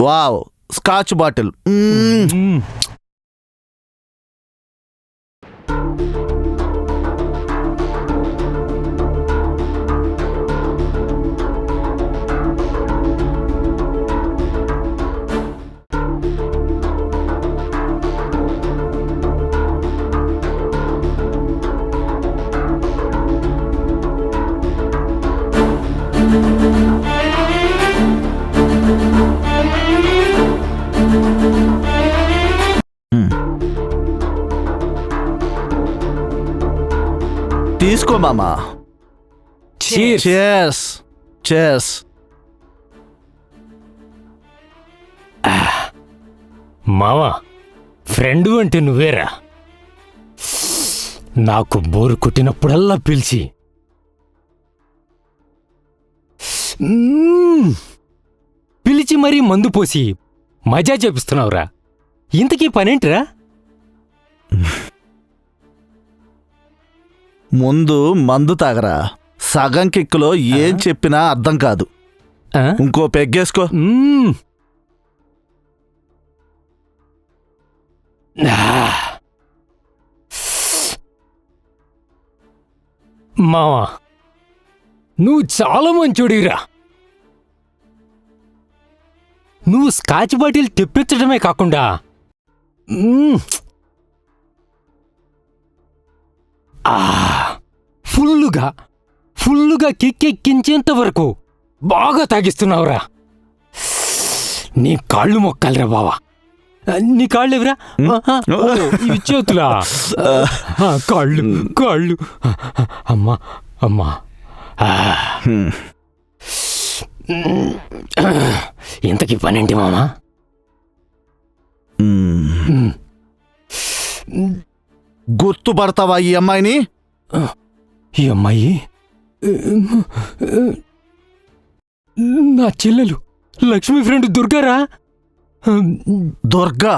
Wow scotch bottle. మ్మ్. చేస్ చేస్ మావా ఫ్రెండ్ అంటే నువ్వేరా? నాకు బోరు కొట్టినప్పుడల్లా పిలిచి. పిలిచి మరీ మందు పోసి మజా చేపిస్తున్నావురా. ఇంతకీ పనేంటిరా? ముందు మందు తాగరా సగం కిక్కులో ఏం చెప్పినా అర్థం కాదు ఆ? ఇంకో పెగ్గేసుకో మ్మ్. ఆ. మావా నువ్వు చాలా మంచోడిరా నువ్వు స్కాచ్ బాటిల్ తెప్పించడమే కాకుండా మ్మ్. ఫుల్లుగా ఫుల్లుగా కిక్కెక్కించేంత వరకు బాగా తాగిస్తున్నావురా. నీ కాళ్ళు మొక్కాలిరా బావా. నీ కాళ్ళు ఎవరా ఇవి చేతులా? కాళ్ళు కాళ్ళు. అమ్మా అమ్మా. ఇంతకీ పనేంటి మ్మ్. గుర్తుపడతావా ఈ అమ్మాయిని? ఈ అమ్మాయి? నా చెల్లెలు లక్ష్మి ఫ్రెండ్ దుర్గారా? దుర్గా?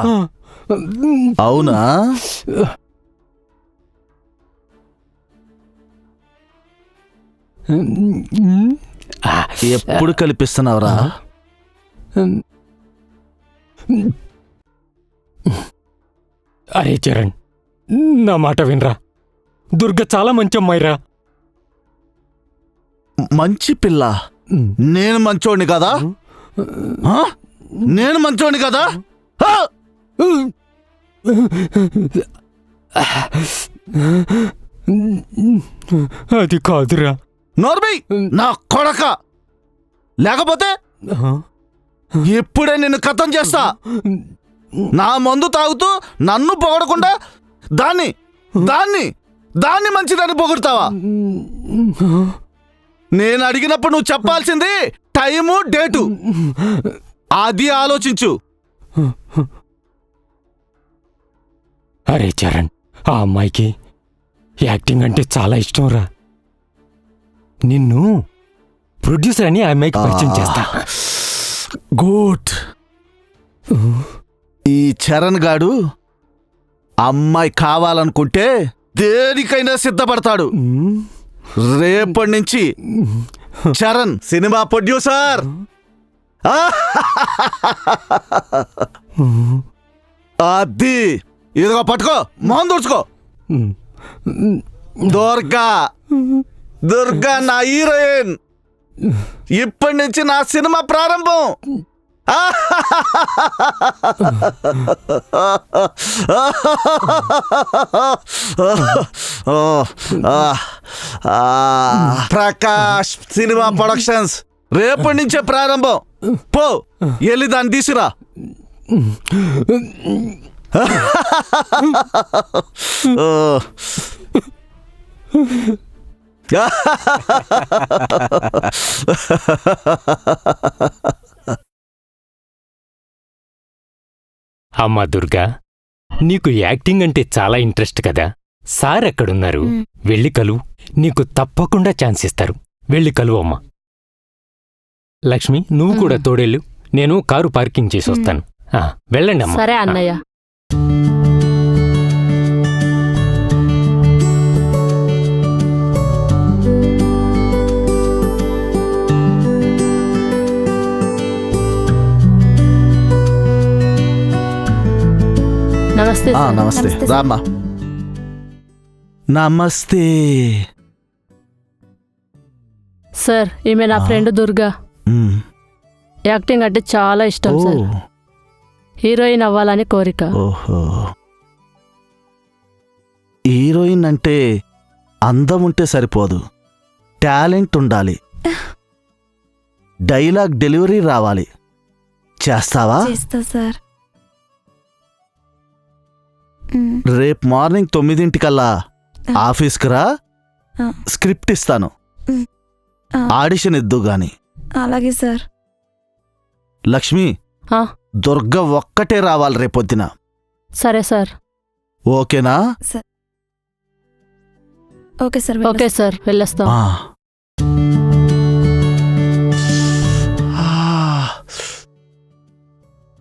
అవునా? ఎప్పుడు కల్పిస్తున్నావురా? అరే చరణ్ నా మాట వినరా. దుర్గ చాలా మంచి అమ్మాయిరా మంచి పిల్ల. నేను మంచోడిని కదా? నేను మంచోడిని కదా! అది కాదురా. నోర్బి నా కొడక. లేకపోతే ఇప్పుడే నిన్ను కథం చేస్తా. నా మందు తాగుతూ నన్ను పొగడకుండా దాన్ని దాన్ని దాన్ని మంచిదని పొగుడతావా? నేను అడిగినప్పుడు నువ్వు చెప్పాల్సింది టైము డేటు. అది ఆలోచించు. అరే చరణ్ ఆ అమ్మాయికి యాక్టింగ్ అంటే చాలా ఇష్టంరా. నిన్ను ప్రొడ్యూసర్ అని ఆ అమ్మాయికి పరిచయం చేస్తా. గుడ్. ఈ చరణ్ గాడు అమ్మాయి కావాలనుకుంటే దేనికైనా సిద్ధపడతాడు. రేపటి నుంచి చరణ్ సినిమా ప్రొడ్యూసర్. అది ఇదిగో పట్టుకో మొహం దూర్చుకో దుర్గా దుర్గా నా హీరోయిన్. ఇప్పటి నుంచి నా సినిమా ప్రారంభం. Prakash cinema productions. రేపటి నుంచే ప్రారంభం. పో వెళ్ళి దాన్ని తీసురా. అమ్మా దుర్గా నీకు యాక్టింగ్ అంటే చాలా ఇంట్రెస్ట్ కదా. సార్ ఎక్కడున్నారు. వెళ్ళి కలువు నీకు తప్పకుండా ఛాన్స్ ఇస్తారు. వెళ్ళి కలువు అమ్మా. లక్ష్మి నువ్వు కూడా. తోడేళ్ళు. నేను కారు పార్కింగ్ చేసి వస్తాను ఆ, వెళ్ళండి అమ్మా. సరే అన్నయ్య. నమస్తే. నమస్తే. రామ్మా. నమస్తే. సార్ ఈమె నా. ఫ్రెండ్ దుర్గా. యాక్టింగ్ అంటే చాలా ఇష్టం సార్. హీరోయిన్ అవ్వాలని కోరిక. ఓహో. హీరోయిన్ అంటే అందం ఉంటే సరిపోదు. టాలెంట్ ఉండాలి. డైలాగ్ డెలివరీ రావాలి. చేస్తావా? చేస్తా సార్. రేపు మార్నింగ్ తొమ్మిదింటికల్లా ఆఫీస్కి రా. స్క్రిప్ట్ ఇస్తాను. ఆడిషన్ ఇద్దు గాని. అలాగే సార్. లక్ష్మి. దుర్గ ఒక్కటే రావాలి రేపొద్దున. సరే సార్. ఓకేనా? ఓకే సార్ ఓకే సార్ వెళ్ళొస్తాం.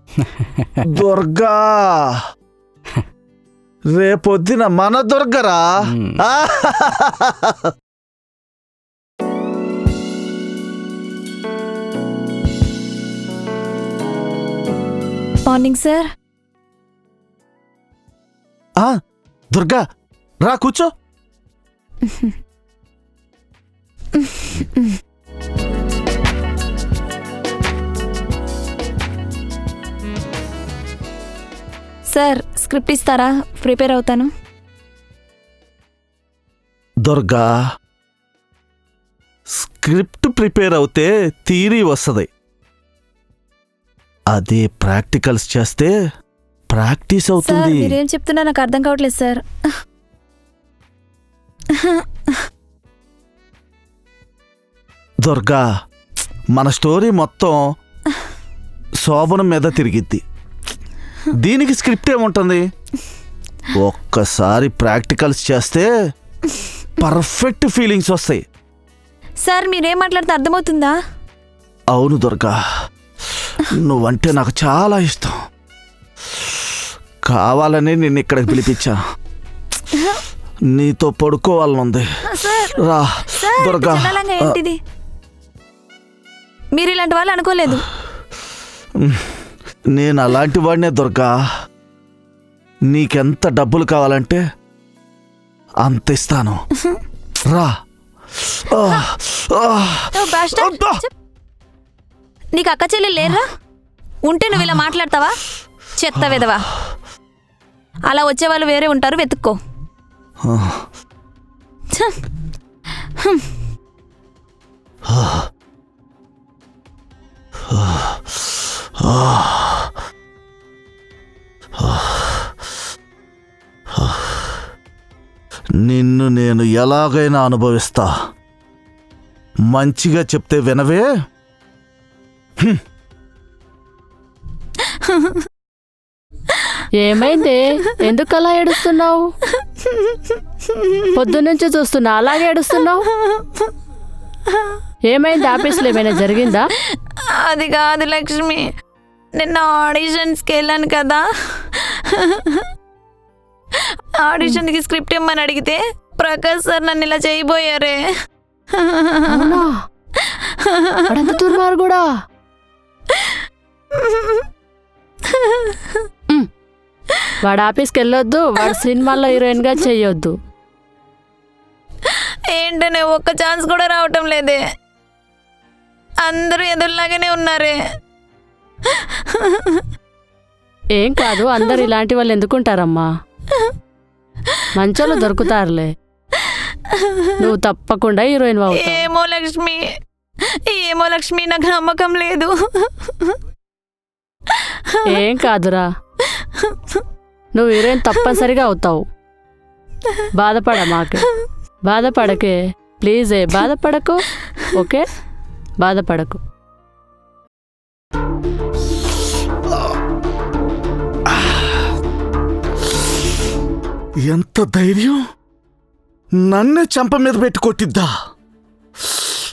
దుర్గా! రేపొద్దున మన. ఆ. మార్నింగ్ సార్ ఆ, దుర్గా రా కూర్చో సార్ స్క్రిప్ట్ ఇస్తారా? ప్రిపేర్ అవుతాను. దుర్గా స్క్రిప్ట్ ప్రిపేర్ అవుతే థీరీ వస్తుంది. అదే ప్రాక్టికల్స్ చేస్తే ప్రాక్టీస్ సార్ అవుతుంది. మీరేం చెప్తున్నా నాకు అర్థం కావట్లేదు సార్. దుర్గా మన స్టోరీ మొత్తం శోభనం మీద తిరిగిద్ది. దీనికి స్క్రిప్ట్ ఏముంటుంది? ఒక్కసారి ప్రాక్టికల్స్ చేస్తే పర్ఫెక్ట్ ఫీలింగ్స్ వస్తాయి. సార్ మీరేం మాట్లాడితే అర్థమవుతుందా? అవును దుర్గా. నువ్వంటే నాకు చాలా ఇష్టం. కావాలని నిన్ను ఇక్కడికి పిలిపించా. నీతో పడుకోవాలనుంది. సార్ రా సార్ దుర్గా. చండాలంగా ఏంటిది? మీరు ఇలాంటి వాళ్ళు అనుకోలేదు. నేను అలాంటి వాడినే దుర్గా నీకెంత డబ్బులు కావాలంటే అంత ఇస్తాను. రా. నీకు అక్క చెల్లి లేరా ఉంటే నువ్వు ఇలా మాట్లాడతావా? చెత్త విధవా అలా వచ్చేవాళ్ళు వేరే ఉంటారు వెతుక్కో. నిన్ను నేను ఎలాగైనా అనుభవిస్తా. మంచిగా చెప్తే వినవే? ఏమైంది? ఎందుకు అలా ఏడుస్తున్నావు? పొద్దున్నుంచి చూస్తున్నా అలాగే ఏడుస్తున్నావు? ఏమైంది? ఆఫీస్లో ఏమైనా జరిగిందా? అది కాదు లక్ష్మి. నిన్న ఆడిషన్స్కి వెళ్ళాను కదా. ఆడిషన్కి స్క్రిప్ట్ ఇమ్మని అడిగితే ప్రకాష్ సార్ నన్ను ఇలా చేయబోయారే. దుర్మార్గుడా ఉమ్. వాడు ఆఫీస్కి వెళ్ళొద్దు వాడు సినిమాల్లో హీరోయిన్గా చెయ్యొద్దు ఏంటనే ఒక్క ఛాన్స్ కూడా రావటం లేదే. అందరూ ఎదురులాగానే ఉన్నారే. ఏం కాదు అందరు ఇలాంటి వాళ్ళు ఎందుకుంటారమ్మా? మంచోళ్ళు దొరుకుతారులే. నువ్వు తప్పకుండా హీరోయిన్ ఏమో లక్ష్మి ఏమో లక్ష్మి నాకు నమ్మకం లేదు. ఏం కాదురా. నువ్వు హీరోయిన్ తప్పనిసరిగా అవుతావు. బాధపడ మాకే. బాధపడకే. ప్లీజే బాధపడకు ఓకే? బాధపడకు. ఎంత ధైర్యం? నన్నే చెంప మీద పెట్టి కొట్టిద్దా?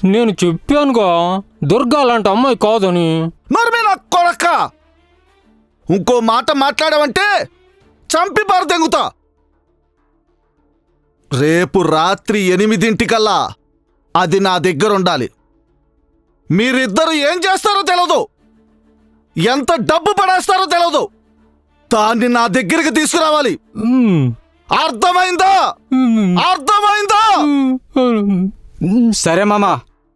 నేను చెప్పానుగా దుర్గా అలాంటి అమ్మాయి కాదని. మరి నా కొడక! ఇంకో మాట మాట్లాడవంటే చంపి పారదెంగుతా! రేపు రాత్రి ఎనిమిదింటికల్లా అది నా దగ్గర ఉండాలి మీరిద్దరు ఏం చేస్తారో తెలియదు ఎంత డబ్బు పడేస్తారో తెలియదు దాన్ని నా దగ్గరికి తీసుకురావాలి. అర్థమైందా. అర్థమైందా. సరే మామ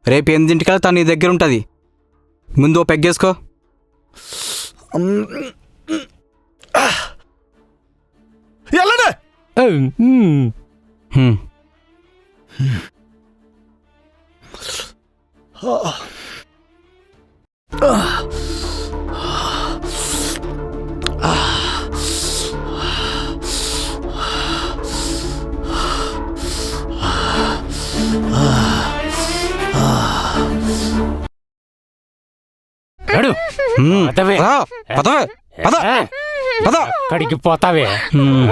రేపు ఎనిమిదింటికల్లా తను నీ దగ్గర ఉంటుంది ముందు పెగ్గేసుకో వెళ్ళండి మ్మ్. పదవే. రా, పదవే పద ఏ, పద అక్కడికి పోతావే హ్మ్.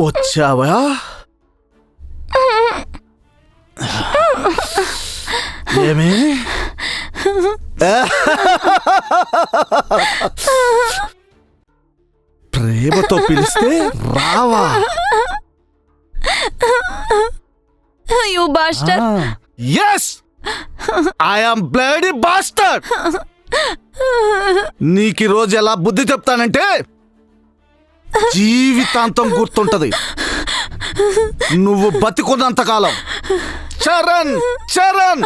వచ్చావా ప్రేమతో పిలిస్తే రావా? You bastard yes I'm bloody bastard నీకు రోజు ఎలా బుద్ధి చెప్తానంటే జీవితాంతం గుర్తుంటది. నువ్వు బతికున్నంత కాలం. చరణ్ చరణ్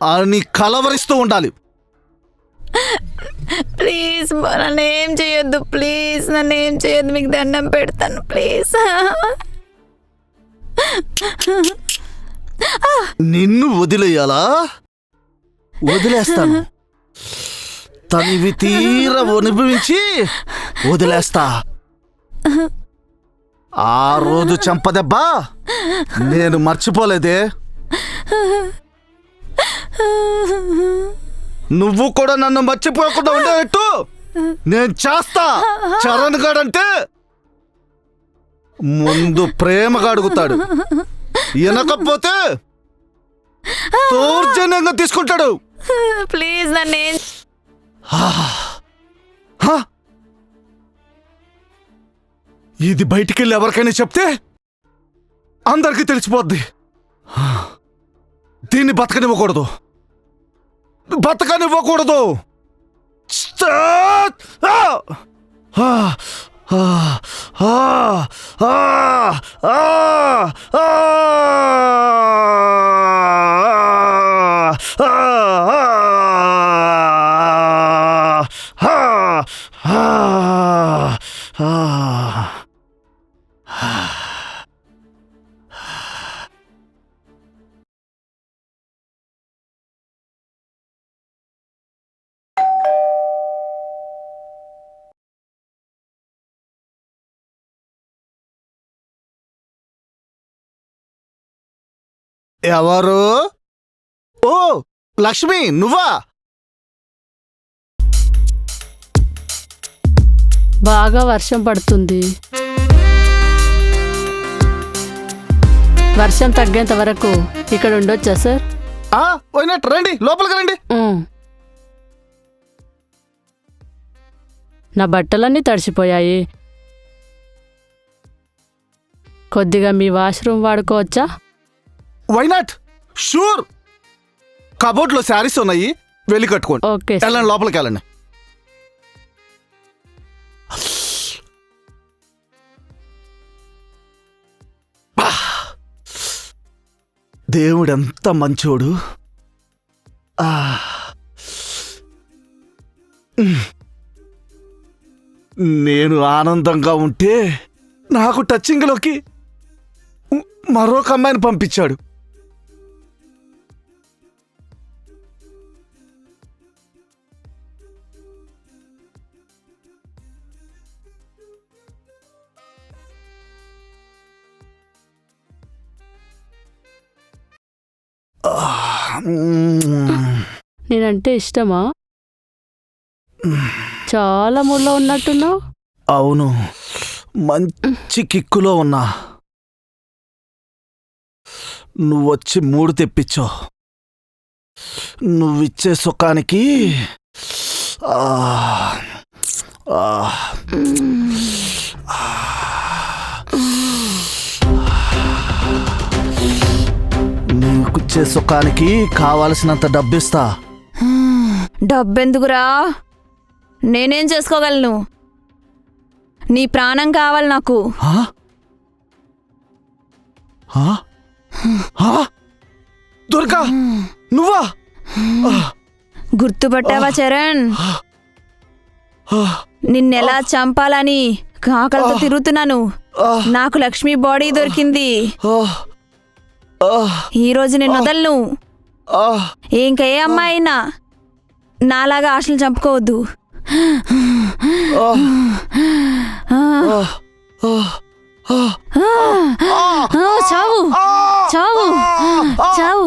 అని కలవరిస్తూ ఉండాలి. ప్లీజ్ నన్ను ఏం చేయొద్దు. ప్లీజ్ నన్ను ఏం చేయొద్దు. మీకు దండం పెడతాను. ప్లీజ్. నిన్ను వదిలేయాలా? వదిలేస్తాను. తనివి తీర అనుభవించి వదిలేస్తా. ఆ రోజు చంపదెబ్బా నేను మర్చిపోలేదే. నువ్వు కూడా నన్ను మర్చిపోకుండా ఉండేట్టు నేను చేస్తా. చరణ్ గాడంటే ముందు ప్రేమగా అడుగుతాడు. వినకపోతే దౌర్జన్యంగా తీసుకుంటాడు. ప్లీజ్ నన్ను? ఇది బయటికెళ్ళి ఎవరికైనా చెప్తే అందరికీ తెలిసిపోద్ది. దీన్ని బతకనివ్వకూడదు. బతకనివ్వకూడదు స్టార్ట్! ఆ! ఎవరు? ఓ లక్ష్మి నువ్వా? బాగా వర్షం పడుతుంది. వర్షం తగ్గేంత వరకు ఇక్కడ ఉండొచ్చా సార్? ఆ పోయినట్టు రండి లోపలికి రండి. ఉమ్. నా బట్టలన్నీ తడిసిపోయాయి. కొద్దిగా మీ వాష్రూమ్ వాడుకోవచ్చా? వైనాట్ షూర్ కబోర్డ్లో శారీస్ ఉన్నాయి వెళ్ళి కట్టుకోండి ఓకే సార్. వెళ్ళండి లోపలికి వెళ్ళండి! దేవుడెంత మంచోడు ఆ. ఉమ్. నేను ఆనందంగా ఉంటే నాకు టచ్చింగ్లోకి మరొక అమ్మాయిని పంపించాడు నేనంటే ఇష్టమా? చాలా ముళ్ళ ఉన్నట్టున్నావు. అవును. మంచి కిక్కులో ఉన్నా. నువ్వొచ్చి మూడు తెప్పించో. నువ్విచ్చే సుఖానికి ఆ, ఆ. నీకుచ్చే సుఖానికి కావలసినంత డబ్బిస్తా. డబ్బెందుకురా? నేనేం చేసుకోగలను? నీ ప్రాణం కావాలి నాకు? దుర్గా నువ్వా? గుర్తుపట్టావా చరణ్? నిన్నెలా చంపాలని కాకలతో తిరుగుతున్నాను. నాకు లక్ష్మి బాడీ దొరికింది. ఈ రోజు నేను వదలను ఇంకా ఏ అమ్మాయి అయినా నాలాగా ఆశలు చంపుకోవద్దు చావు చావు చావు